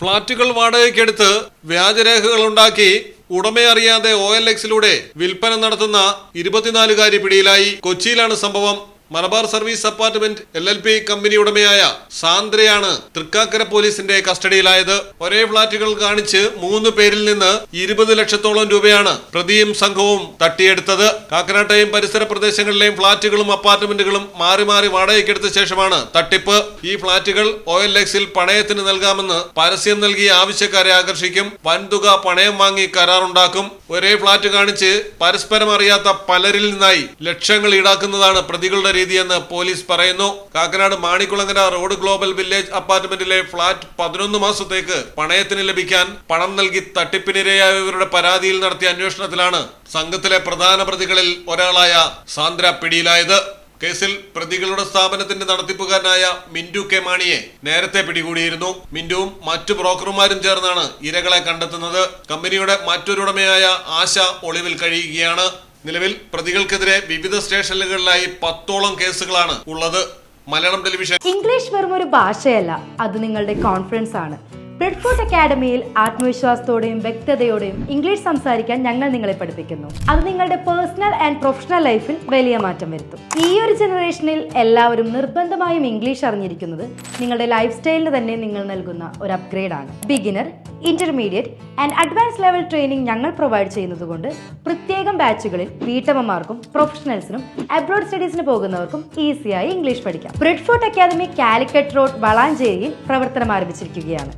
ഫ്ളാറ്റുകൾ വാടകയ്ക്കെടുത്ത് വ്യാജരേഖകൾ ഉണ്ടാക്കി ഉടമയറിയാതെ O L എക്സിലൂടെ വിൽപ്പന നടത്തുന്ന ഇരുപത്തിനാലുകാരി പിടിയിലായി. കൊച്ചിയിലാണ് സംഭവം. Malabar service apartment L L P company ഉടമയായ സാന്ദ്രയാണ് തൃക്കാക്കര പോലീസിന്റെ കസ്റ്റഡിയിലായത്. ഒരേ ഫ്ളാറ്റുകൾ കാണിച്ച് മൂന്ന് പേരിൽ നിന്ന് ഇരുപത് ലക്ഷത്തോളം രൂപയാണ് പ്രതിയും സംഘവും തട്ടിയെടുത്തത്. കാക്കനാട്ടെയും പരിസര പ്രദേശങ്ങളിലെയും ഫ്ളാറ്റുകളും അപ്പാർട്ട്മെന്റുകളും മാറി മാറി വാടകയ്ക്കെടുത്ത ശേഷമാണ് തട്ടിപ്പ്. ഈ ഫ്ളാറ്റുകൾ ഒ എൽ എക്സിൽ പണയത്തിന് നൽകാമെന്ന് പരസ്യം നൽകി ആവശ്യക്കാരെ ആകർഷിക്കും. വൻതുക പണയം വാങ്ങി കരാറുണ്ടാക്കും. ഒരേ ഫ്ളാറ്റ് കാണിച്ച് പരസ്പരം അറിയാത്ത പലരിൽ നിന്നായി ലക്ഷങ്ങൾ ഈടാക്കുന്നതാണ് പ്രതികളുടെ രീതിയെന്ന് പോലീസ് പറയുന്നു. Kakkanad Manikkulangara road global village അപ്പാർട്ട്മെന്റിലെ flat പതിനൊന്ന് മാസത്തേക്ക് പണയത്തിന് ലഭിക്കാൻ പണം നൽകി തട്ടിപ്പിനിരയായവരുടെ പരാതിയിൽ നടത്തിയ അന്വേഷണത്തിലാണ് സംഘത്തിലെ പ്രധാന പ്രതികളിൽ ഒരാളായ സാന്ദ്ര പിടിയിലായത്. കേസിൽ പ്രതികളുടെ സ്ഥാപനത്തിന്റെ നടത്തിപ്പുകാരനായ മിന്റു കെ മാണിയെ നേരത്തെ പിടികൂടിയിരുന്നു. മിന്റുവും മറ്റു ബ്രോക്കർമാരും ചേർന്നാണ് ഇരകളെ കണ്ടെത്തുന്നത്. കമ്പനിയുടെ മറ്റൊരുടമയായ ആശ ഒളിവിൽ കഴിയുകയാണ്. നിലവിൽ പ്രതികൾക്കെതിരെ വിവിധ സ്റ്റേഷനുകളിലായി പത്തോളം കേസുകളാണ് ഉള്ളത് മലയാളം ടെലിവിഷൻ. ഇംഗ്ലീഷ് വെറും ഒരു ഭാഷയല്ല അത് നിങ്ങളുടെ കോൺഫിഡൻസ് ആണ്. ബ്രെഡ്ഫോർട്ട് അക്കാഡമിയിൽ ആത്മവിശ്വാസത്തോടെയും വ്യക്തതയോടെയും ഇംഗ്ലീഷ് സംസാരിക്കാൻ ഞങ്ങൾ നിങ്ങളെ പഠിപ്പിക്കുന്നു. അത് നിങ്ങളുടെ പേഴ്സണൽ ആൻഡ് പ്രൊഫഷണൽ ലൈഫിൽ വലിയ മാറ്റം വരുത്തും. ഈ ഒരു ജനറേഷനിൽ എല്ലാവരും നിർബന്ധമായും ഇംഗ്ലീഷ് അറിഞ്ഞിരിക്കുന്നത് നിങ്ങളുടെ ലൈഫ് സ്റ്റൈലിന് തന്നെ നിങ്ങൾ നൽകുന്ന ഒരു അപ്ഗ്രേഡാണ് beginner intermediate and advance level training ഞങ്ങൾ പ്രൊവൈഡ് ചെയ്യുന്നതുകൊണ്ട് പ്രത്യേകം ബാച്ചുകളിൽ വീട്ടമ്മമാർക്കും പ്രൊഫഷണൽസിനും അബ്രോഡ് സ്റ്റഡീസിന് പോകുന്നവർക്കും ഈസിയായി ഇംഗ്ലീഷ് പഠിക്കാം. ബ്രെഡ്ഫോർട്ട് അക്കാദമി കാലിക്കറ്റ് റോഡ് വളാഞ്ചേരിയിൽ പ്രവർത്തനം ആരംഭിച്ചിരിക്കുകയാണ്.